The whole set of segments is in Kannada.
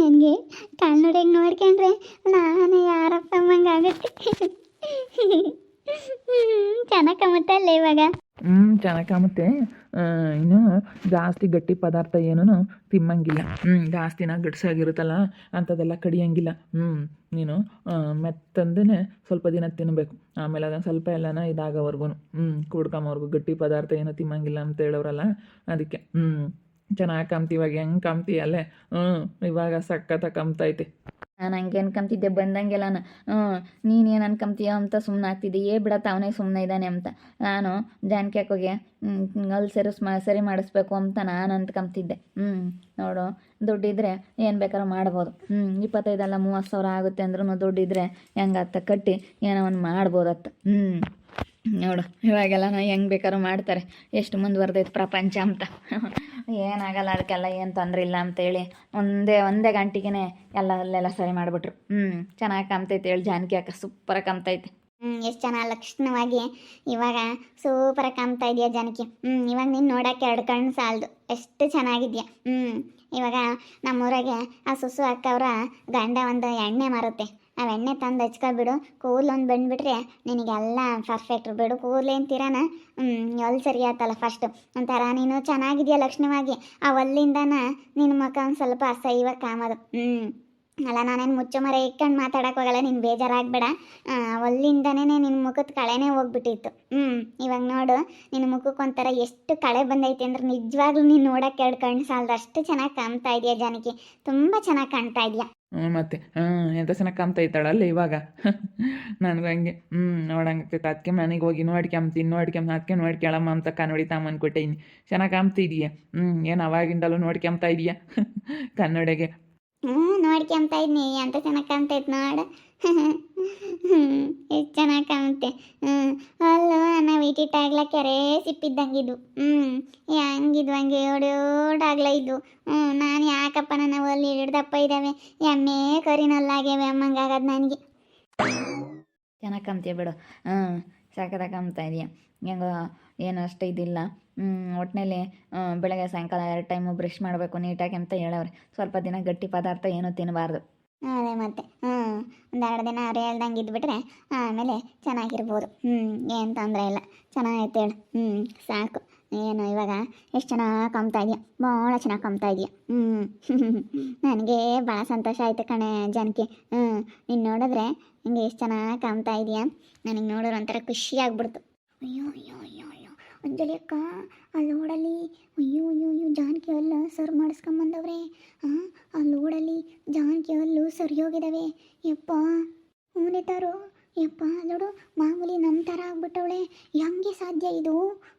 ನನಗೆ ಕಾಲ್ ನೋಡ್ಕೊಂಡ್ರೆ ನಾನು ಯಾರಪ್ಪ ಆಗುತ್ತೆ. ಚೆನ್ನಾಗಿ ಕಮ್ಮತ್ತಲ್ಲ ಇವಾಗ? ಹ್ಞೂ ಚೆನ್ನಾಗಿ ಇನ್ನು ಜಾಸ್ತಿ ಗಟ್ಟಿ ಪದಾರ್ಥ ಏನೂ ತಿಮ್ಮಂಗಿಲ್ಲ. ಹ್ಞೂ ಜಾಸ್ತಿನ ಗಡ್ಸಾಗಿರುತ್ತಲ್ಲ ಅಂಥದ್ದೆಲ್ಲ ಕಡಿಯಂಗಿಲ್ಲ. ಹ್ಞೂ ನೀನು ಮೆತ್ತಂದೇ ಸ್ವಲ್ಪ ದಿನ ತಿನ್ನಬೇಕು ಆಮೇಲೆ ಅದನ್ನು ಸ್ವಲ್ಪ ಎಲ್ಲನ ಇದಾಗೋವರೆಗೂ ಹ್ಞೂ ಕೂಡ್ಕೊಂಬವ್ರಿಗೂ ಗಟ್ಟಿ ಪದಾರ್ಥ ಏನೂ ತಿಮ್ಮಂಗಿಲ್ಲ ಅಂತ ಹೇಳೋರಲ್ಲ, ಅದಕ್ಕೆ. ಹ್ಞೂ ಚೆನ್ನಾಗಿ ಕಮ್ತಿ ಇವಾಗ, ಹೆಂಗೆ ಕಮ್ತಿ ಅಲ್ಲೇ? ಹ್ಞೂ ಇವಾಗ ಸಕ್ಕತ್ತ ಕಮ್ತೈತಿ ನಾನು ಹಂಗೆ ಕಮ್ತಿದ್ದೆ ಬಂದಂಗೆಲ್ಲ ಹ್ಞೂ ನೀನೇನು ಅನ್ಕಂಬ್ತೀಯ ಅಂತ ಸುಮ್ಮನೆ ಆಗ್ತಿದ್ದೆ. ಏ ಬಿಡತ್ತ ಅವನೇ ಸುಮ್ಮನೆ ಇದ್ದಾನೆ ಅಂತ. ನಾನು ಜಾನಕಿ ಹಾಕೋಗೆ ಅಲ್ಲಿ ಸರಿ ಸ್ಮ ಸರಿ ಮಾಡಿಸ್ಬೇಕು ಅಂತ ನಾನು ಅಂದ್ಕೊಂತಿದ್ದೆ ಹ್ಞೂ ನೋಡು, ದುಡ್ಡಿದ್ರೆ ಏನು ಬೇಕಾದ್ರೂ ಮಾಡ್ಬೋದು. ಹ್ಞೂ ಇಪ್ಪತ್ತೈದಲ್ಲ ಮೂವತ್ತು ಸಾವಿರ ಆಗುತ್ತೆ ಅಂದ್ರೂ ದುಡ್ಡಿದ್ರೆ ಹೆಂಗತ್ತ ಕಟ್ಟಿ ಏನೋ ಒಂದು ಮಾಡ್ಬೋದತ್ತ. ಹ್ಞೂ ನೋಡು, ಇವಾಗೆಲ್ಲ ಹೆಂಗೆ ಬೇಕಾದ್ರೂ ಮಾಡ್ತಾರೆ. ಎಷ್ಟು ಮುಂದುವರ್ದೈತೆ ಪ್ರಪಂಚ ಅಂತ. ಏನಾಗಲ್ಲ ಅದಕ್ಕೆಲ್ಲ ಏನು ತೊಂದರೆ ಇಲ್ಲ ಅಂತೇಳಿ ಒಂದೇ ಒಂದೇ ಗಂಟೆಗೆ ಎಲ್ಲ ಅಲ್ಲೆಲ್ಲ ಸರಿ ಮಾಡಿಬಿಟ್ರು. ಹ್ಞೂ ಚೆನ್ನಾಗಿ ಕಾಣ್ತೈತೆ ಹೇಳಿ ಜಾನಕಿ ಅಕ್ಕ ಸೂಪರಾಗಿ ಕಾಣ್ತೈತೆ. ಹ್ಞೂ ಎಷ್ಟು ಚೆನ್ನಾಗಿ ಲಕ್ಷಣವಾಗಿ ಇವಾಗ ಸೂಪರಾಗಿ ಕಾಣ್ತಾ ಇದೆಯಾ ಜಾನಕಿ. ಹ್ಞೂ ಇವಾಗ ನೀನು ನೋಡೋಕ್ಕೆ ಎರಡು ಕಣ್ಣು ಸಾಲದು. ಎಷ್ಟು ಚೆನ್ನಾಗಿದ್ಯಾ. ಹ್ಞೂ ಇವಾಗ ನಮ್ಮೂರಾಗೆ ಆ ಸುಸು ಅಕ್ಕ ಅವರ ಗಂಡ ಒಂದು ಎಣ್ಣೆ ಮಾರುತ್ತೆ. ಆ ಎಣ್ಣೆ ತಂದು ಹಚ್ಕೊಬಿಡು ಒಂದು ಬಂದುಬಿಟ್ರೆ ನಿನಗೆಲ್ಲ ಪರ್ಫೆಕ್ಟ್ ಬಿಡು ಕೂದಲೇನು ತೀರಾನ? ಒಲ್ ಸರಿ ಆಯ್ತಲ್ಲ ಫಸ್ಟು ಒಂಥರ ನೀನು ಚೆನ್ನಾಗಿದೆಯಾ ಲಕ್ಷಣವಾಗಿ? ಆ ಒಲ್ಲಿಂದನ ನಿನ್ನ ಮುಖ ಒಂದು ಸ್ವಲ್ಪ ಅಸಹ್ಯವಾಗಿ ಕಾಮದು ಹ್ಞೂ ಅಲ್ಲ, ನಾನೇನು ಮುಚ್ಚು ಮರ ಇಟ್ಕೊಂಡು ಮಾತಾಡಕ್ಕೆ ಹೋಗಲ್ಲ, ನೀನು ಬೇಜಾರಾಗ್ಬೇಡ. ಒಲ್ಲಿಂದನೇ ನಿನ್ನ ಮುಖದ ಕಳೆನೇ ಹೋಗ್ಬಿಟ್ಟಿತ್ತು. ಹ್ಞೂ ಇವಾಗ ನೋಡು ನಿನ್ನ ಮುಖಕ್ಕೆ ಒಂಥರ ಎಷ್ಟು ಕಳೆ ಬಂದೈತೆ ಅಂದ್ರೆ ನಿಜವಾಗ್ಲೂ ನೀನು ನೋಡೋಕೆ ಎರಡು ಕಣ್ಣು ಸಾಲದು. ಅಷ್ಟು ಚೆನ್ನಾಗಿ ಕಾಣ್ತಾ ಇದೆಯಾ ಜಾನಕಿ? ತುಂಬ ಚೆನ್ನಾಗಿ ಕಾಣ್ತಾ ಇದೆಯಾ? ಹ್ಞೂ ಮತ್ತೆ ಹಾಂ ಎಂತ ಚೆನ್ನಾಗಿ ಕಾಮ್ತೈತಾಳಲ್ಲ ಇವಾಗ? ನನಗೂ ಹಂಗೆ ಹ್ಞೂ ನೋಡಂಗಾಗ್ತೈತೆ ಅದಕ್ಕೆ ಮನೆಗೆ ಹೋಗಿ ನೋಡ್ಕೊಂಬ್ತೀನಿ ನೋಡ್ಕೊಂಬ ಅದಕ್ಕೆ ನೋಡ್ಕೊಳಮ್ಮ ಅಂತ ಕನ್ನಡಿ ಇನ್ನು ಚೆನ್ನಾಗಿ ಕಾಮ್ತಿದೀಯ ಹ್ಞೂ ಏನು ಅವಾಗಿಂದಲೂ ನೋಡ್ಕೊಂಬ್ತಾ ಇದೆಯಾ? ಕನ್ನಡಿಗೆ. ಹ್ಞೂ ನೋಡ್ಕೊಂತ ಇದ್ನಿ. ಅಂತ ಚೆನ್ನಾಗಿ ಕಾಣ್ತೈತೆ ನೋಡು. ಎಷ್ಟು ಚೆನ್ನಾಗಿ ಕಾಣುತ್ತೆ. ಹ್ಞೂ ಅಲ್ಲೂ ನಾವು ಇಟ್ಟಿಟ್ಟಾಗ್ಲ ಕೆರೆ ಸಿಪ್ಪಿದ್ದಂಗಿದ್ವು ಹ್ಞೂ ಹೆಂಗಿದ್ವು, ಹಂಗೆ ಓಡೋಡಾಗ್ಲ ಇದ್ವು. ಹ್ಞೂ ನಾನು ಯಾಕಪ್ಪ ನನ್ನ ಅಲ್ಲಿ ಹಿಡ್ದಪ್ಪ ಇದ್ದಾವೆ ಎಮ್ಮೆ ಕರಿನಲ್ಲಾಗ್ಯಾವೆ ಅಮ್ಮಂಗಾಗದು ನನಗೆ. ಚೆನ್ನಾಗಿ ಕಾಮ್ತೀಯ ಬಿಡು. ಹ್ಞೂ ಸಾಕದಾಗ ಕಮ್ತಾ ಇದೆಯಾ. ಹೆಂಗೋ, ಏನು ಅಷ್ಟು ಇದಿಲ್ಲ. ಒಟ್ಟಿನಲ್ಲಿ ಬೆಳಗ್ಗೆ ಸಾಯಂಕಾಲ ಎರಡು ಟೈಮು ಬ್ರಷ್ ಮಾಡಬೇಕು, ನೀಟಾಗಿ ಅಂತ ಹೇಳವ್ರೆ. ಸ್ವಲ್ಪ ದಿನ ಗಟ್ಟಿ ಪದಾರ್ಥ ಏನೂ ತಿನ್ನಬಾರ್ದು ಅದೇ ಮತ್ತೆ ಹ್ಞೂ ಒಂದೆರಡು ದಿನ ಅವ್ರು ಹೇಳ್ದಂಗೆ ಇದ್ಬಿಟ್ರೆ, ಆಮೇಲೆ ಚೆನ್ನಾಗಿರ್ಬೋದು. ಹ್ಞೂ ಏನು ತೊಂದರೆ ಇಲ್ಲ. ಚೆನ್ನಾಗೈತೆ ಹೇಳು. ಹ್ಞೂ ಸಾಕು. ಏನು ಇವಾಗ ಎಷ್ಟು ಚೆನ್ನಾಗಿ ಕಮ್ತಾ ಇದೆಯಾ? ಭಾಳ ಚೆನ್ನಾಗಿ ಕಮ್ತಾ ಇದೆಯಾ. ಹ್ಞೂ ನನಗೆ ಭಾಳ ಸಂತೋಷ ಆಯಿತು ಕಣೆ ಜನಕ್ಕೆ ಹ್ಞೂ ನೀನು ನೋಡಿದ್ರೆ ಹಿಂಗೆ ಎಷ್ಟು ಚೆನ್ನಾಗಿ ಕಮ್ತಾ ಇದೆಯಾ? ನನಗೆ ನೋಡೋರು ಒಂಥರ ಖುಷಿ ಆಗ್ಬಿಡ್ತು. ಅಯ್ಯೋ ಅಯ್ಯೋ ಅಯ್ಯೋ. ಅಂಜಲಿ ಅಕ್ಕ, ಆ ಲೋಡಲ್ಲಿ ಅಯ್ಯೋ ಅಯ್ಯೋ ಅಯ್ಯೋ, ಜಾನಕಿ ಹಲ್ಲು ಸರ್ ಮಾಡಿಸ್ಕೊಂಬಂದವ್ರೆ ಹಾಂ ಆ ಲೋಡಲ್ಲಿ ಜಾನಕಿ ಹಲ್ಲು ಸರಿಯೋಗಿದ್ದಾವೆ ಯಪ್ಪ ಹೂನಿತಾರು ಯಪ್ಪ ನೋಡು ಮಾಮೂಲಿ ನಮ್ಮ ಥರ ಆಗ್ಬಿಟ್ಟವಳೆ. ಹೆಂಗೆ ಸಾಧ್ಯ ಇದು?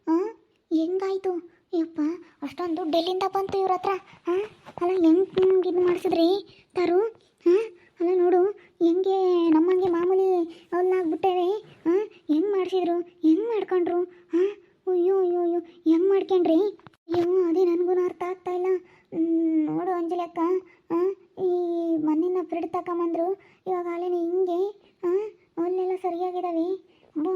ಹಾಂ ಹೆಂಗಾಯ್ತು? ಯಪ್ಪ, ಅಷ್ಟೊಂದು ಡೆಲ್ಲಿಂದ ಬಂತು ಇವ್ರ ಹತ್ರ? ಹಾಂ ಅಲ್ಲ, ಹೆಂಗೆ ಇದು ಮಾಡಿಸಿದ್ರಿ? ತಾರು ಹಾಂ ಅಲ್ಲ ನೋಡು ಹೆಂಗೆ ನಮ್ಮಂಗೆ ಮಾಮೂಲಿ ಅವಲ್ಲಾಗ್ಬಿಟ್ಟೇವೆ ಹಾಂ ಹೆಂಗೆ ಮಾಡಿಸಿದ್ರು ಹೆಂಗೆ ಮಾಡ್ಕೊಂಡ್ರು ಹಾಂ ಅಯ್ಯೋ ಅಯ್ಯೋ ಅಯ್ಯೋ ಹೆಂಗೆ ಮಾಡ್ಕೊಂಡ್ರಿ ಅಯ್ಯೋ ಅದೇ ನನಗೂ ಅರ್ಥ ಆಗ್ತಾ ಇಲ್ಲ ಹ್ಮ್, ನೋಡು ಅಂಜಲಿ ಅಕ್ಕ ಹಾಂ ಈ ಮಣ್ಣಿನ ಫ್ರಿಡ್ ತಗೊಂಬಂದ್ರು ಇವಾಗ ಅಲ್ಲೇನೆ ಹಿಂಗೆ ಹಾಂ ಅಲ್ಲೆಲ್ಲ ಸರಿಯಾಗಿದ್ದಾವೆ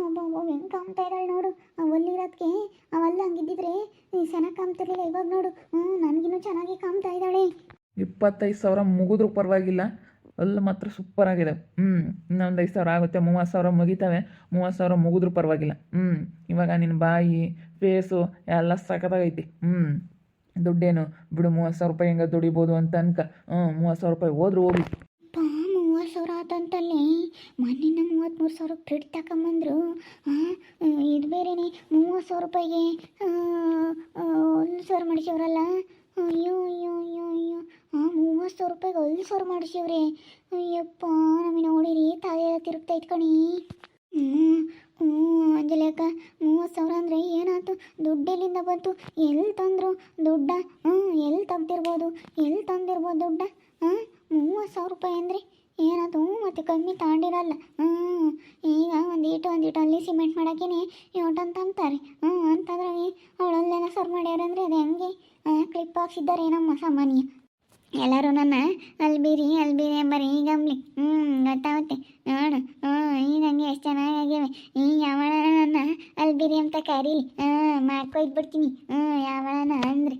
ಬಾ ಬಾ ಬಾ ಹೆಂಗೆ ಕಾಮ್ತಾ ಇದ್ದಾಳೆ ನೋಡು. ಒಲ್ಲಿರೋದಕ್ಕೆ ಅವಲ್ಲ ಹಂಗಿದ್ದಿದ್ರೆ ಚೆನ್ನಾಗಿ ಕಾಮ್ತಿರ್ಲಿಲ್ಲ ಇವಾಗ ನೋಡು. ಹ್ಞೂ ನನಗಿನ್ನೂ ಚೆನ್ನಾಗಿ ಕಾಮ್ತಾ ಇದ್ದಾಳೆ. ಇಪ್ಪತ್ತೈದು ಸಾವಿರ ಮುಗಿದ್ರೂ ಪರವಾಗಿಲ್ಲ. ಅಲ್ಲಿ ಮಾತ್ರ ಸೂಪರ್ ಆಗಿದೆ. ಹ್ಞೂ ಇನ್ನೊಂದು ಐದು ಸಾವಿರ ಆಗುತ್ತೆ. ಮೂವತ್ತು ಸಾವಿರ ಮುಗಿತಾವೆ. ಮೂವತ್ತು ಸಾವಿರ ಮುಗಿದ್ರೂ ಪರವಾಗಿಲ್ಲ. ಹ್ಞೂ ಇವಾಗ ನಿನ್ನ ಬಾಯಿ ಫೇಸು ಎಲ್ಲ ಸಖತ್ತಾಗೈತಿ. ಹ್ಞೂ ದುಡ್ಡೇನು? ಬಿಡು ಮೂವತ್ತು ಸಾವಿರ ರೂಪಾಯಿ ಹೆಂಗೆ ದುಡಿಬೋದು ಅಂತ ಅನ್ಕ. ಹ್ಞೂ ಮೂವತ್ತು ಸಾವಿರ ರೂಪಾಯಿ ಹೋದ್ರು ಮೂವತ್ತು ಸಾವಿರ ಆತಂತಲ್ಲಿ ಮೊನ್ನಿನ ಮೂವತ್ತ್ಮೂರು ಸಾವಿರ ಫ್ರಿಡ್ ತಗೊಂಬಂದ್ರು. ಇದು ಬೇರೆನೆ, ಮೂವತ್ತು ಸಾವಿರ ರೂಪಾಯಿಗೆ ಒಂದು ಸಾವಿರ ಮಾಡಿಸೋರಲ್ಲ ಅಯ್ಯೋ ಅಯ್ಯೋ ಅಯ್ಯೋ ಅಯ್ಯೋ. ಹಾಂ ಮೂವತ್ತು ಸಾವಿರ ರೂಪಾಯಿಗೆ ಒಂದು ಸಾವಿರ ಮಾಡಿಸಿವ್ರಿ. ಅಯ್ಯಪ್ಪ ನಮಗೆ ನೋಡಿರಿ ತಾಯಿ ತಿರುಗ್ತಾ ಕಣಿ. ಹ್ಞೂ ಹ್ಞೂ ಅಂಜಲಿ ಮೂವತ್ತು ಸಾವಿರ ಅಂದರೆ ಏನಾಯ್ತು? ದುಡ್ಡು ಎಲ್ಲಿಂದ ಬಂತು? ಎಲ್ಲಿ ತಂದರು? ದುಡ್ಡ? ಹ್ಞೂ ಎಲ್ಲಿ ತೆಗ್ದಿರ್ಬೋದು? ಎಲ್ಲಿ ತಂದಿರ್ಬೋದು ದುಡ್ಡ? ಹಾಂ ಮೂವತ್ತು ಸಾವಿರ ರೂಪಾಯಿ ಅಂದರೆ ಏನಾಯ್ತು ಮತ್ತೆ ಕಮ್ಮಿ ತಾಂಡಿರಲ್ಲ. ಹ್ಞೂ ಈಗ ಒಂದೀಟು ಒಂದೀಟು ಅಲ್ಲಿ ಸಿಮೆಂಟ್ ಮಾಡೋಕ್ಕೇನೆ ಅಂತ ಅಂತಾರೆ ಹ್ಞೂ ಅಂತಂದ್ರೆ ಅವಳಲ್ಲೆಲ್ಲ ಸರ್ ಮಾಡ್ಯಾರಂದ್ರೆ ಅದು ಹೆಂಗೆ? ಕ್ಲಿಪ್ ಹಾಕ್ಸಿದ್ದಾರೆ ನಮ್ಮ ಸಾಮಾನ್ಯ? ಎಲ್ಲರೂ ನನ್ನ ಅಲ್ಬಿರಿ ಅಲ್ಬಿರಿ ಎಂಬರಿ ಗಮ್ಲಿ. ಹ್ಞೂ ಗೊತ್ತಾಗುತ್ತೆ. ನೋಡು. ಹ್ಞೂ ಈಗ ಹಂಗೆ ಎಷ್ಟು ಚೆನ್ನಾಗಿವೆ ಈಗ ಯಾವಳ ನನ್ನ ಅಲ್ಬಿರಿ ಅಂತ ಕರೀಲಿ. ಹ್ಮ್, ಮಾಡ್ಕೊಯ್ದ್ಬಿಡ್ತೀನಿ. ಹ್ಞೂ ಯಾವಳನ ಅಂದ್ರೆ.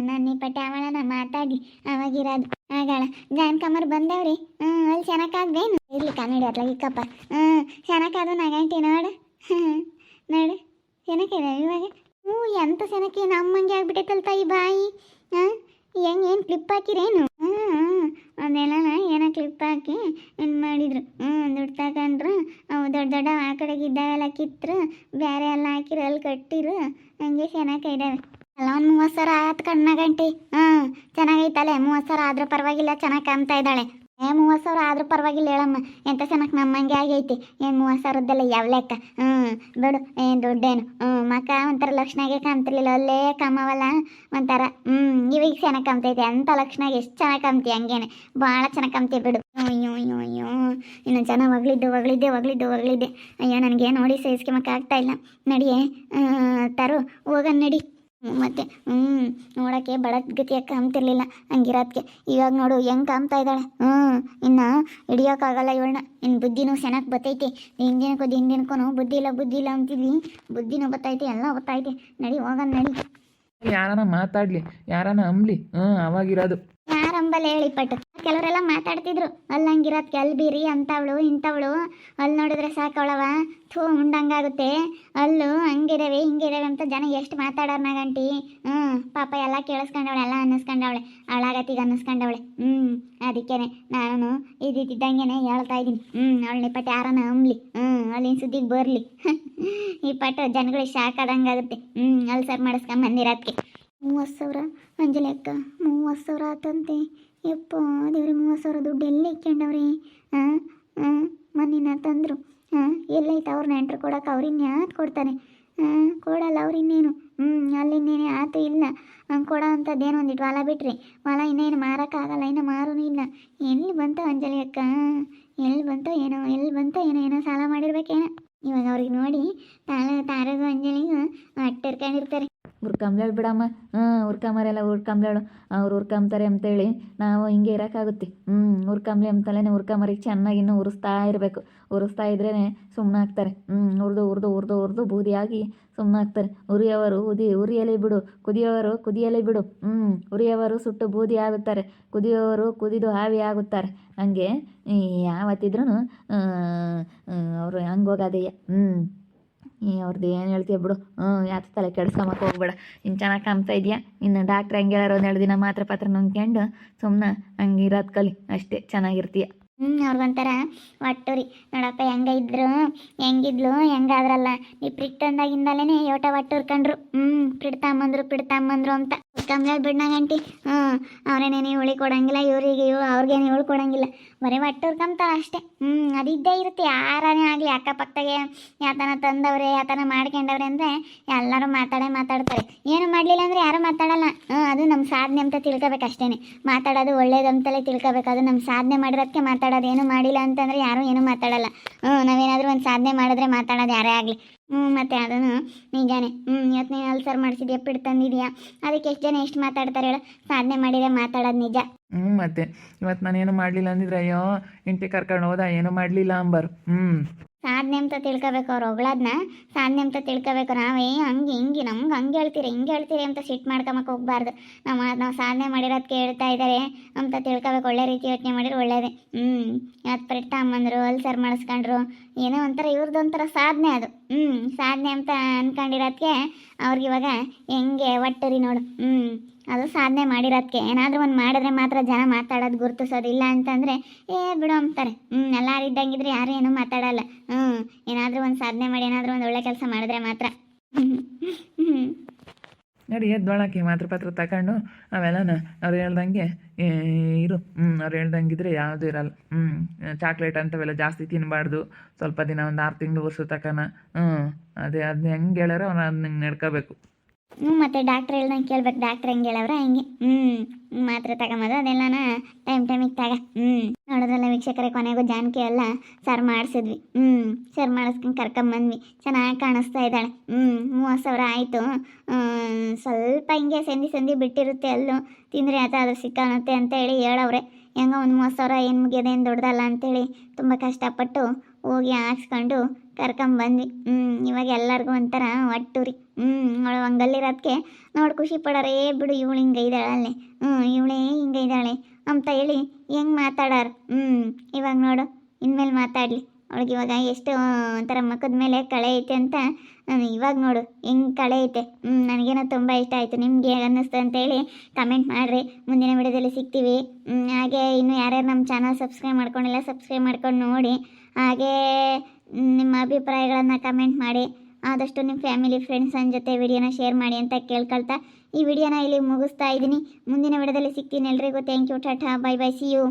ನನ್ನ ಪಟ್ಟಿ ಯಾವಳನ ಮಾತಾಡಿ, ಅವಾಗಿರೋದು. ಆಗಳ, ಜಾನ್ಕಮ್ಮರ್ ಬಂದವ್ರಿ. ಹ್ಞೂ ಅಲ್ಲಿ ಚೆನ್ನಾಗಾದ್ವೇನು ಇರ್ಲಿ ಕನ್ನಡಿ ಅತ್ಲಾಗಿಕ್ಕಪ್ಪ ಹ್ಞೂ ಚೆನ್ನಾಗಾದ ನಗಂಟಿ ನೋಡು. ಹ್ಞೂ ನೋಡು. ಚೆನ್ನಾಗಿದೆ ಇವಾಗ? ಹ್ಞೂ, ಎಂತ ಸೆನಕ್ಕೆ ನಮ್ಮಂಗೆ ಆಗ್ಬಿಟ್ಟೈತಲ್ ತಾಯಿ ಬಾಯಿ. ಹಾಂ, ಹೆಂಗೆ, ಏನು ಕ್ಲಿಪ್ ಹಾಕಿರೇನು? ಹ್ಞೂ ಅದೆಲ್ಲ ಏನೋ ಕ್ಲಿಪ್ ಹಾಕಿ ಏನು ಮಾಡಿದ್ರು ಹ್ಞೂ ದುಡ್ಡು ತಗೊಂಡ್ರು ಅವು ದೊಡ್ಡ ದೊಡ್ಡ ಆ ಕಡೆಗೆ ಇದ್ದಾವೆಲ್ಲ ಕಿತ್ತರು ಬೇರೆ ಎಲ್ಲ ಹಾಕಿರು ಅಲ್ಲಿ ಕಟ್ಟಿರು ಹಂಗೆ ಚೆನ್ನಾಗಿ ಇದ್ದಾವೆ ಅಲ್ಲ ಒಂದು ಮೂವತ್ತು ಸಾವಿರ ಆತು ಕಣ್ಣ ಗಂಟೆ ಹ್ಞೂ ಚೆನ್ನಾಗೈತಲ್ಲ ಮೂವತ್ತು ಸಾವಿರ ಆದ್ರೂ ಪರವಾಗಿಲ್ಲ ಕಾಣ್ತಾ ಇದ್ದಾಳೆ. ಏ ಮೂವತ್ತು ಸಾವಿರ ಆದ್ರೂ ಪರವಾಗಿಲ್ಲ ಹೇಳಮ್ಮ. ಎಂತ ಚೆನ್ನಾಗಿ ನಮ್ಮಂಗೆ ಆಗೈತಿ. ಏನು ಮೂವತ್ತು ಸಾವಿರದ್ದೆಲ್ಲ ಯಾವ ಲೆಕ್ಕ? ಹ್ಞೂ ಬಿಡು. ಏನು ದುಡ್ಡೇನು. ಹ್ಞೂ ಮಕ್ಕ ಒಂಥರ ಲಕ್ಷಣಾಗೆ ಕಾಣ್ತಿರ್ಲಿಲ್ಲ. ಅಲ್ಲೇ ಕಮ್ಮವಲ್ಲ ಒಂಥರ. ಹ್ಞೂ ಇವಾಗ ಚೆನ್ನಾಗಿ ಕಮ್ತೈತಿ ಅಂಥ ಲಕ್ಷಣಾಗೆ ಎಷ್ಟು ಚೆನ್ನಾಗಿ ಕಮ್ತಿ ಹಂಗೇನೆ. ಬಹಳ ಚೆನ್ನಾಗಿ ಕಮ್ತಿ ಬಿಡು. ಅಯ್ಯೋ ಅಯ್ಯೋ ಅಯ್ಯೋ ಇನ್ನು ಜನ ಹೊಗಳಿದ್ದೆ ಒಗಳಿದ್ದೆ ಹೊಗಳಿದ್ದೆ ಹೊಗಳಿದ್ದೆ. ಅಯ್ಯೋ ನನಗೆ ನೋಡಿ ಸಹಿಸ್ಕೊಂಬಕ್ಕೆ ಆಗ್ತಾ ಇಲ್ಲ. ನಡಿಯೇ ಹ್ಮ್ ತರು ಹೋಗನ್ ನಡಿ. ಹ್ಮ್, ಮತ್ತೆ ನೋಡಕ್ಕೆ ನೋಡೋಕ್ಕೆ ಗತಿಯ ಕಾಮ್ತಿರ್ಲಿಲ್ಲ ಹಂಗಿರೋದಕ್ಕೆ ಇವಾಗ ನೋಡು, ಹೆಂಗೆ ಕಾಮ್ತಾ ಇದ್ದಾಳೆ. ಹ್ಞೂ ಇನ್ನು ಹಿಡಿಯೋಕ್ಕಾಗಲ್ಲ ಇವಳನ್ನ. ಇನ್ನು ಬುದ್ಧಿನೂ ಚೆನ್ನಾಗಿ ಬತ್ತೈತೆ. ದಿನ ದಿನಕ್ಕೂ ಬುದ್ಧಿ ಇಲ್ಲ ಬುದ್ಧಿ ಇಲ್ಲ ಅಂತಿದ್ವಿ. ಬುದ್ಧಿನೂ ಬತ್ತೈತಿ, ಎಲ್ಲ ಬತ್ತೈತಿ. ನಡಿ, ಹೋಗನ್ ನಡಿ. ಯಾರನ ಮಾತಾಡ್ಲಿ ಯಾರನ ಅಂಬ್ಲಿ ಹ್ಮ್, ಅವಾಗಿರೋದು. ಯಾರಂಬಲ್ಲ ಹೇಳಿ ಪಟ್ಟು. ಕೆಲವರೆಲ್ಲ ಮಾತಾಡ್ತಿದ್ರು, ಅಲ್ಲಿ ಹಂಗಿರೋದ್ಕೆ ಅಲ್ಲಿ ಬೀರಿ ಅಂಥವಳು ಇಂಥವಳು ಅಲ್ಲಿ ನೋಡಿದ್ರೆ ಸಾಕವಳವ ಥೂ, ಉಂಡಂಗಾಗುತ್ತೆ, ಅಲ್ಲು, ಹಂಗಿದಾವೆ, ಹಿಂಗಿದಾವೆ ಅಂತ ಜನ ಎಷ್ಟು ಮಾತಾಡೋರು ನಾಗಂಟಿ ಹ್ಞೂ ಪಾಪ ಎಲ್ಲ ಕೇಳಿಸ್ಕೊಂಡವಳೆ, ಎಲ್ಲ ಅನ್ನಿಸ್ಕೊಂಡವಳೆ ಅವಳಾಗತ್ತಿಗೆ ಅನ್ನಿಸ್ಕೊಂಡವಳೆ ಹ್ಞೂ ಅದಕ್ಕೇನೆ ನಾನು ಇದ್ದಿದ್ದಂಗೆನೆ ಹೇಳ್ತಾ ಇದ್ದೀನಿ ಹ್ಞೂ ಅವಳು ನಿಪಟ್ಟೆ ಯಾರನ್ನ ಅಂಬ್ಲಿ ಹ್ಞೂ ಅಲ್ಲಿನ ಸುದ್ದಿಗೆ ಬರಲಿ. ಈ ಪಟ್ಟು ಜನಗಳಿಗೆ ಶಾಕ್ ಆದಂಗಾಗುತ್ತೆ ಹ್ಞೂ ಅಲ್ಲಿ ಸರ್ ಮಾಡಿಸ್ಕೊಂಡ್ ಬಂದಿರೋದಕ್ಕೆ ಮೂವತ್ತು ಸಾವಿರ? ಅಂಜಲಿ ಅಕ್ಕ, ಮೂವತ್ತು ಸಾವಿರ ಆತಂತೆ. ಯಪ್ಪ, ದೇವ್ರಿ, ಮೂವತ್ತು ಸಾವಿರ ದುಡ್ಡು ಎಲ್ಲಿ ಇಕ್ಕೊಂಡವ್ರಿ ಹಾಂ ಹಾಂ ಮೊನ್ನಿನ ತಂದರು. ಹಾಂ ಎಲ್ಲೈತೆ ಅವ್ರ ನೆಂಟ್ರು ಕೊಡಕ್ಕೆ ಅವ್ರು ಇನ್ಯಾತು ಕೊಡ್ತಾನೆ? ಹಾಂ ಕೊಡಲ್ಲ ಅವ್ರು ಇನ್ನೇನು. ಹ್ಞೂ ಅಲ್ಲಿನ್ನೇನು ಆತು ಇಲ್ಲ. ಹಂಗೆ ಕೊಡೋ ಅಂಥದ್ದೇನು ಒಂದಿಟ್ಟು ಹೊಲ ಬಿಟ್ರಿ? ಹೊಲ ಇನ್ನೇನು ಮಾರೋಕ್ಕಾಗಲ್ಲ ಇನ್ನು ಮಾರೂ ಇಲ್ಲ. ಎಲ್ಲಿ ಬಂತ ಅಂಜಲಿ ಅಕ್ಕ? ಎಲ್ಲಿ ಬಂತೋ ಏನೋ, ಎಲ್ಲಿ ಬಂತೋ ಏನೋ ಏನೋ ಸಾಲ ಮಾಡಿರ್ಬೇಕೇನೋ. ಇವಾಗ ಅವ್ರಿಗೆ ನೋಡಿ, ತಾಳ, ತಾರಗೂ ಅಂಜಲಿಗೂ ಅಟ್ಟಿರ್ಕೊಂಡಿರ್ತಾರೆ. ಉರ್ಕಂಬ್ಲೇಳು ಬಿಡಮ್ಮ. ಹ್ಞೂ ಉರ್ಕಂಬರೆಲ್ಲ ಉರ್ಕಂಬ್ಲೇಳು ಅವ್ರು ಉರ್ಕಂಬ್ತಾರೆ ಅಂತೇಳಿ ನಾವು ಹಿಂಗೆ ಇರೋಕ್ಕಾಗುತ್ತೆ. ಹ್ಞೂ ಉರ್ಕಂಬ್ಲಿ ಅಂತಲೇ ಉರ್ಕಂಬರಿಗೆ ಚೆನ್ನಾಗಿ ಇನ್ನೂ ಉರಿಸ್ತಾ ಇರಬೇಕು. ಉರಿಸ್ತಾ ಇದ್ರೇ ಸುಮ್ಮನೆ ಹಾಕ್ತಾರೆ ಹ್ಞೂ ಹುರ್ದು ಹುರ್ದು ಹುರ್ದು ಬೂದಿ ಬೂದಿಯಾಗಿ ಸುಮ್ಮನೆ ಹಾಕ್ತಾರೆ ಉರಿಯವರು ಉದಿ, ಉರಿಯಲಿ ಬಿಡು. ಕುದಿಯವರು ಕುದಿಯಲೇ ಬಿಡು. ಹ್ಞೂ ಉರಿಯವರು ಸುಟ್ಟು ಬೂದಿ ಆಗುತ್ತಾರೆ. ಕುದಿಯವರು ಕುದಿದು ಹಾವಿ ಆಗುತ್ತಾರೆ. ಹಂಗೆ ಯಾವತ್ತಿದ್ರೂ ಅವರು ಹಂಗೆ ಹೋಗೋದಯ್ಯ. ಹ್ಞೂ ಈ ಅವ್ರದ್ದು ಏನು ಹೇಳ್ತೀಯ ಬಿಡು. ಹ್ಞೂ ಯಾತ ತಲೆ ಕೆಡ್ಸ್ಕೊಂಬಕ್ಕೆ ಹೋಗ್ಬೇಡ. ಇನ್ನು ಚೆನ್ನಾಗಿ ಕಾಣ್ತಾ ಇದೆಯಾ? ಇನ್ನು ಡಾಕ್ಟ್ರ್ ಹಂಗೆ ಹೇಳೋರು ಎರಡು ದಿನ ಮಾತ್ರ ಪಾತ್ರ ನುಂಗ್ಕೊಂಡು ಸುಮ್ಮನೆ ಹಂಗೆ ಇರೋದು ಕಲಿ. ಅಷ್ಟೇ, ಚೆನ್ನಾಗಿರ್ತೀಯ. ಹ್ಞೂ ಒಟ್ಟು ರೀ, ನೋಡಪ್ಪ, ಹೆಂಗ ಇದ್ರು, ಹೆಂಗಿದ್ಲು, ಹೆಂಗಾದ್ರಲ್ಲ. ಈ ಪ್ರಿಟ್ ಅಂದಾಗಿಂದಲೇ ಯೋಟ ಒಟ್ಟು ಉರ್ಕೊಂಡ್ರು. ಹ್ಞೂ ಪ್ರಿಡ್ ತಮ್ಮಂದ್ರು ಅಂತ. ಕಮ್ಮಿಯಾಗಿ ಬಿಡ್ನಾಗ ಆಂಟಿ. ಹ್ಞೂ ಅವ್ರೇನೇನು ಉಳಿ ಕೊಡಂಗಿಲ್ಲ, ಇವ್ರಿಗೆ ಇವ್ ಅವ್ರಿಗೇನು ಇವಳು ಕೊಡಂಗಿಲ್ಲ. ಬರೀ ಒಟ್ಟು ಉರ್ಕೊಂತಾರ ಅಷ್ಟೇ. ಹ್ಞೂ ಅದಿದ್ದೇ ಇರುತ್ತೆ. ಯಾರನೇ ಆಗಲಿ ಅಕ್ಕಪಕ್ಕದಾಗೆ ಯಾತನ ತಂದವ್ರೆ, ಯಾತನ ಮಾಡ್ಕೊಂಡವ್ರೆ ಅಂದರೆ ಎಲ್ಲರೂ ಮಾತಾಡೇ ಮಾತಾಡ್ತಾರೆ. ಏನು ಮಾಡಲಿಲ್ಲ ಅಂದರೆ ಯಾರೂ ಮಾತಾಡಲ್ಲ. ಹ್ಞೂ ಅದು ನಮ್ಮ ಸಾಧನೆ ಅಂತ ತಿಳ್ಕೊಬೇಕು ಅಷ್ಟೇ ಮಾತಾಡೋದು ಒಳ್ಳೇದು ಅಂತಲೇ ತಿಳ್ಕೊಬೇಕು. ಅದು ನಮ್ಮ ಸಾಧನೆ ಮಾಡಿರೋದಕ್ಕೆ ಮಾತಾಡೋದು ಏನು ಮಾಡಿಲ್ಲ ಅಂತಂದರೆ ಯಾರೂ ಏನೂ ಮಾತಾಡಲ್ಲ. ಹ್ಞೂ ನಾವೇನಾದರೂ ಒಂದು ಸಾಧನೆ ಮಾಡಿದ್ರೆ ಮಾತಾಡೋದು ಯಾರೇ ಆಗಲಿ. ಹ್ಞೂ ಮತ್ತೆ ಅದನ್ನು ನಿಜಾನೇ. ಹ್ಞೂ ಇವತ್ತು ನೀನು ಅಲ್ಸರ್ ಮಾಡಿಸಿದ್ಯಾ? ಪಿಡ್ ತಂದಿದ್ಯಾ? ಅದಕ್ಕೆ ಎಷ್ಟು ಜನ ಎಷ್ಟು ಮಾತಾಡ್ತಾರೆ ಹೇಳು. ಸಾಧನೆ ಮಾಡಿದ್ರೆ ಮಾತಾಡೋದು ನಿಜ. ಹ್ಞೂ ಮತ್ತೆ. ಇವತ್ತು ನಾನೇನು ಮಾಡಲಿಲ್ಲ ಅಂದಿದ್ರೆ ಅಯ್ಯೋ, ಇಂಟಿ ಕರ್ಕೊಂಡು ಹೋದ, ಏನೂ ಮಾಡಲಿಲ್ಲ ಅಂಬರು. ಹ್ಞೂ ಸಾಧನೆ ಅಂತ ತಿಳ್ಕೊಬೇಕು ಅವ್ರು ಹೊಗಳದ್ನ ಸಾಧನೆ ಅಂತ ತಿಳ್ಕೊಬೇಕು. ನಾವೇ ಹಂಗೆ, ಹಿಂಗೆ, ನಮ್ಗೆ ಹಂಗೆ ಹೇಳ್ತೀರಿ, ಹಿಂಗೆ ಹೇಳ್ತೀರಿ ಅಂತ ಸಿಟ್ಟು ಮಾಡ್ಕೊಂಬಕ್ಕೆ ಹೋಗ್ಬಾರ್ದು. ನಾವು ನಾವು ಸಾಧನೆ ಮಾಡಿರೋದಕ್ಕೆ ಹೇಳ್ತಾ ಇದ್ದಾರೆ ಅಂತ ತಿಳ್ಕೊಬೇಕು. ಒಳ್ಳೆ ರೀತಿ ಯೋಚನೆ ಮಾಡಿದ್ರೆ ಒಳ್ಳೇದೇ. ಹ್ಞೂ ಇವತ್ತು ಪ್ರಿಟ್ ತಗೊಂಬಂದ್ರು ಅಲ್ಸರ್ ಮಾಡಿಸ್ಕೊಂಡ್ರು. ಏನೋ ಒಂಥರ ಇವ್ರದ್ದು ಒಂಥರ ಸಾಧನೆ ಅದು. ಹ್ಞೂ ಸಾಧನೆ ಅಂತ ಅನ್ಕೊಂಡಿರೋದಕ್ಕೆ ಅವ್ರಿಗೆ ಇವಾಗ ಹೆಂಗೆ ಒಟ್ಟುರಿ ನೋಡು. ಹ್ಞೂ ಅದು ಸಾಧನೆ ಮಾಡಿರೋದಕ್ಕೆ ಏನಾದರೂ ಒಂದು ಮಾಡಿದ್ರೆ ಮಾತ್ರ ಜನ ಮಾತಾಡೋದು ಗುರುತಿಸೋದಿಲ್ಲ ಅಂತಂದರೆ, ಏ, ಬಿಡು, ಅಂತಾರೆ. ಹ್ಞೂ ಎಲ್ಲರೂ ಇದ್ದಂಗಿದ್ರೆ ಯಾರು ಏನೂ ಮಾತಾಡಲ್ಲ. ಹ್ಞೂ ಏನಾದರೂ ಒಂದು ಸಾಧನೆ ಮಾಡಿ, ಏನಾದರೂ ಒಂದು ಒಳ್ಳೆ ಕೆಲಸ ಮಾಡಿದ್ರೆ ಮಾತ್ರ. ಹ್ಞೂ ನಡಿ ಎದ್ದೊಳಕ್ಕೆ ಮಾತ್ರ ಪತ್ರ ತಗೊಂಡು ಅವೆಲ್ಲನ ಅವ್ರು ಹೇಳ್ದಂಗೆ ಇರು ಹ್ಞೂ ಅವ್ರು ಹೇಳ್ದಂಗಿದ್ರೆ ಯಾವುದೂ ಇರಲ್ಲ ಹ್ಞೂ ಚಾಕ್ಲೇಟ್ ಅಂಥವೆಲ್ಲ ಜಾಸ್ತಿ ತಿನ್ನಬಾರ್ದು ಸ್ವಲ್ಪ ದಿನ ಒಂದು ಆರು ತಿಂಗಳು ವರ್ಷ ತಕನ ಹ್ಞೂ ಅದೇ ಅದನ್ನ ಹೆಂಗೆ ಹೇಳ್ಯಾರೋ ಅವ್ನು ಅದನ್ನ ನಡ್ಕೋಬೇಕು. ಹ್ಞೂ, ಮತ್ತೆ ಡಾಕ್ಟ್ರ್ ಹೇಳ್ದಂಗೆ ಕೇಳ್ಬೇಕು. ಡಾಕ್ಟ್ರ್ ಹೆಂಗೆ ಹೇಳವ್ರ? ಹಂಗೆ. ಹ್ಞೂ, ಮಾತ್ರೆ ತಗೊಂಬೋದು ಅದೆಲ್ಲನ ಟೈಮ್ ಟೈಮಿಗೆ ತಗ. ಹ್ಞೂ. ನೋಡೋದಲ್ಲ ವೀಕ್ಷಕರೇ, ಕೊನೆಗೂ ಜಾನಕಿ ಎಲ್ಲ ಸರ್ ಮಾಡಿಸಿದ್ವಿ. ಹ್ಞೂ ಸರ್ ಮಾಡಿಸ್ಕೊಂಡು ಕರ್ಕೊಂಬಂದ್ವಿ. ಚೆನ್ನಾಗಿ ಕಾಣಿಸ್ತಾ ಇದ್ದಾಳೆ. ಹ್ಞೂ, ಮೂವತ್ತು ಸಾವಿರ ಆಯಿತು. ಸ್ವಲ್ಪ ಹಿಂಗೆ ಸಂಧಿ ಸಂಧಿ ಬಿಟ್ಟಿರುತ್ತೆ ಅಲ್ಲೂ. ತಿಂದರೆ ಆತ ಅದು ಸಿಕ್ಕಾಣುತ್ತೆ ಅಂತ ಹೇಳಿ ಹೇಳವ್ರೆ. ಹೆಂಗೋ ಒಂದು ಮೂವತ್ತು ಸಾವಿರ ಏನು ಮುಗಿಯೋದೇನು ದೊಡ್ಡದಲ್ಲ ಅಂತೇಳಿ ತುಂಬ ಕಷ್ಟಪಟ್ಟು ಹೋಗಿ ಹಾಕ್ಸ್ಕೊಂಡು ಕರ್ಕೊಂಬಂದ್ವಿ ಹ್ಞೂ ಇವಾಗ ಎಲ್ಲರಿಗೂ ಒಂಥರ ಒಟ್ಟುರಿ. ಹ್ಞೂ ಅವಳು ಹಂಗಲ್ಲಿರೋದಕ್ಕೆ ನೋಡಿ ಖುಷಿ ಪಡೋರೇ, ಬಿಡು, ಇವಳು ಹಿಂಗೆ ಇದ್ದಾಳೆ ಅಲ್ಲಿ. ಹ್ಞೂ ಇವಳೇ ಹಿಂಗೆ ಇದ್ದಾಳೆ ಅಂತ ಹೇಳಿ ಹೆಂಗೆ ಮಾತಾಡಾರ? ಹ್ಞೂ ಇವಾಗ ನೋಡು, ಇನ್ಮೇಲೆ ಮಾತಾಡಲಿ. ಅವಳಿಗೆ ಇವಾಗ ಎಷ್ಟು ಒಂಥರ ಮುಖದ ಮೇಲೆ ಕಳೆ ಐತೆ ಅಂತ ನಾನು ಇವಾಗ ನೋಡು ಹೆಂಗೆ ಕಳೆ ಐತೆ. ಹ್ಞೂ ನನಗೇನೋ ತುಂಬ ಇಷ್ಟ ಆಯಿತು. ನಿಮ್ಗೆ ಹೇಗೆ ಅನ್ನಿಸ್ತು ಅಂತೇಳಿ ಕಮೆಂಟ್ ಮಾಡಿರಿ. ಮುಂದಿನ ವಿಡಿಯೋದಲ್ಲಿ ಸಿಗ್ತೀವಿ. ಹಾಗೆ ಇನ್ನು ಯಾರ್ಯಾರು ನಮ್ಮ ಚಾನಲ್ ಸಬ್ಸ್ಕ್ರೈಬ್ ಮಾಡ್ಕೊಂಡಿಲ್ಲ ಸಬ್ಸ್ಕ್ರೈಬ್ ಮಾಡ್ಕೊಂಡು ನೋಡಿ. ಹಾಗೇ ನಿಮ್ಮ ಅಭಿಪ್ರಾಯಗಳನ್ನು ಕಮೆಂಟ್ ಮಾಡಿ. ಆದಷ್ಟು ನಿಮ್ಮ ಫ್ಯಾಮಿಲಿ ಫ್ರೆಂಡ್ಸನ ಜೊತೆ ವಿಡಿಯೋನ ಶೇರ್ ಮಾಡಿ ಅಂತ ಕೇಳ್ಕೊಳ್ತಾ ಈ ವಿಡಿಯೋನ ಇಲ್ಲಿ ಮುಗಿಸ್ತಾ ಇದ್ದೀನಿ. ಮುಂದಿನ ವಿಡಿಯೋದಲ್ಲಿ ಸಿಗ್ತೀನಿ ಎಲ್ರಿಗೂ. Thank you tata bye bye see you